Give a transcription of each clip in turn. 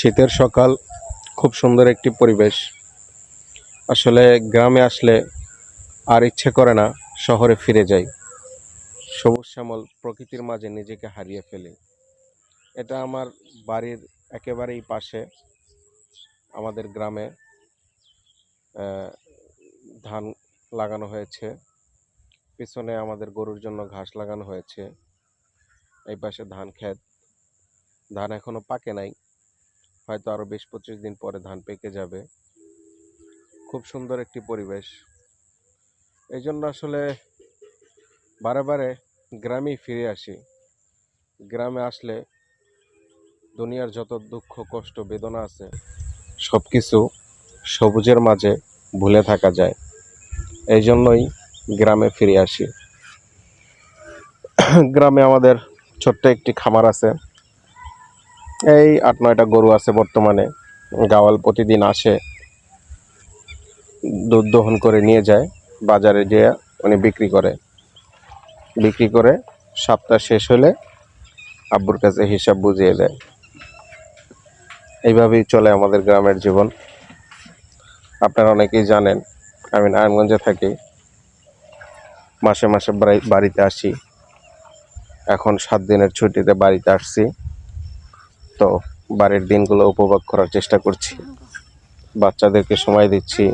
শীতের সকাল খুব সুন্দর একটি পরিবেশ। আসলে গ্রামে আসলে আর ইচ্ছে করে না শহরে ফিরে যাই। সবুজ শ্যামল প্রকৃতির মাঝে নিজেকে হারিয়ে ফেলি। এটা আমার বাড়ির একেবারেই পাশে আমাদের গ্রামে ধান লাগানো হয়েছে। পিছনে আমাদের গরুর জন্য ঘাস লাগানো হয়েছে। এই পাশে ধান ক্ষেত। ধান এখনও পাকে নাই। হয়তো আরও বিশ পঁচিশ দিন পরে ধান পেকে যাবে। খুব সুন্দর একটি পরিবেশ। এই জন্য আসলে বারে বারে গ্রামেই ফিরে আসি। গ্রামে আসলে দুনিয়ার যত দুঃখ, কষ্ট, বেদনা আছে সব কিছু সবুজের মাঝে ভুলে থাকা যায়। এই জন্যই গ্রামে ফিরে আসি। গ্রামে আমাদের ছোট্ট একটি খামার আছে। এই আট, নয়টা গরু আছে বর্তমানে। গাওয়াল প্রতিদিন আসে, দুধ দহন করে নিয়ে যায়, বাজারে যেয়ে উনি বিক্রি করে। বিক্রি করে সপ্তাহ শেষ হলে আব্বুর কাছে হিসাব বুঝিয়ে দেয়। এইভাবেই চলে আমাদের গ্রামের জীবন। আপনারা অনেকেই জানেন, আমি নারায়ণগঞ্জে থাকি। মাসে মাসে বাড়িতে আসি। এখন সাত দিনের ছুটিতে বাড়িতে আসছি। তো বাড়ির দিনগুলো উপভোগ করার চেষ্টা করছি। বাচ্চাদেরকে সময় দিচ্ছি।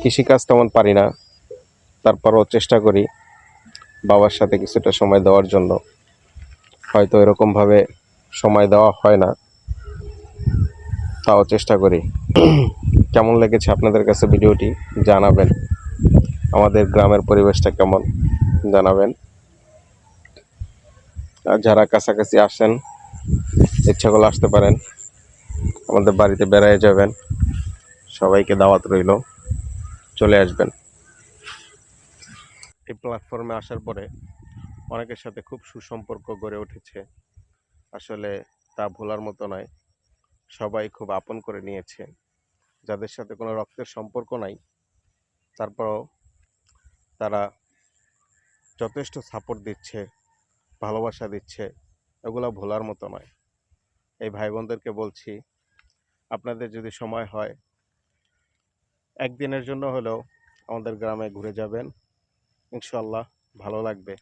কৃষিকাজ তেমন পারি না। তারপরও চেষ্টা করি বাবার সাথে কিছুটা সময় দেওয়ার জন্য। হয়তো এরকমভাবে সময় দেওয়া হয় না। তাও চেষ্টা করি। কেমন লেগেছে আপনাদের কাছে ভিডিওটি জানাবেন। আমাদের গ্রামের পরিবেশটা কেমন জানাবেন। আর যারা কাছাকাছি আসেন ইচ্ছা করলে আসতে পারেন। আমাদের বাড়িতে বেড়ায় যাবেন। সবাইকে দাওয়াত রইল। চলে আসবেন। এই প্ল্যাটফর্মে আসার পরে অনেকের সাথে খুব সুসম্পর্ক গড়ে উঠেছে। আসলে তা ভোলার মতো নয়। সবাই খুব আপন করে নিয়েছে। যাদের সাথে কোনো রক্তের সম্পর্ক নাই, তারপরও তারা যথেষ্ট সাপোর্ট দিচ্ছে, ভালোবাসা দিচ্ছে। এগুলো ভোলার মতো নয়। এই ভাই বোনদেরকে বলছি, আপনাদের যদি সময় হয়, একদিনের জন্য হলেও আমাদের গ্রামে ঘুরে যাবেন। ইনশাল্লাহ ভালো লাগবে।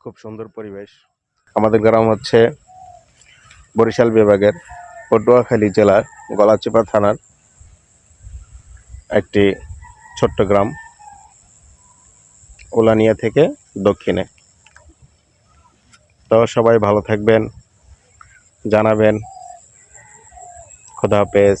খুব সুন্দর পরিবেশ। আমাদের গ্রাম হচ্ছে বরিশাল বিভাগের পটুয়াখালী জেলার গলাচিপা থানার একটি ছোট্ট গ্রাম, ওলানিয়া থেকে দক্ষিণে। তো সবাই ভালো থাকবেন জানাবেন। খোদা হাফেজ।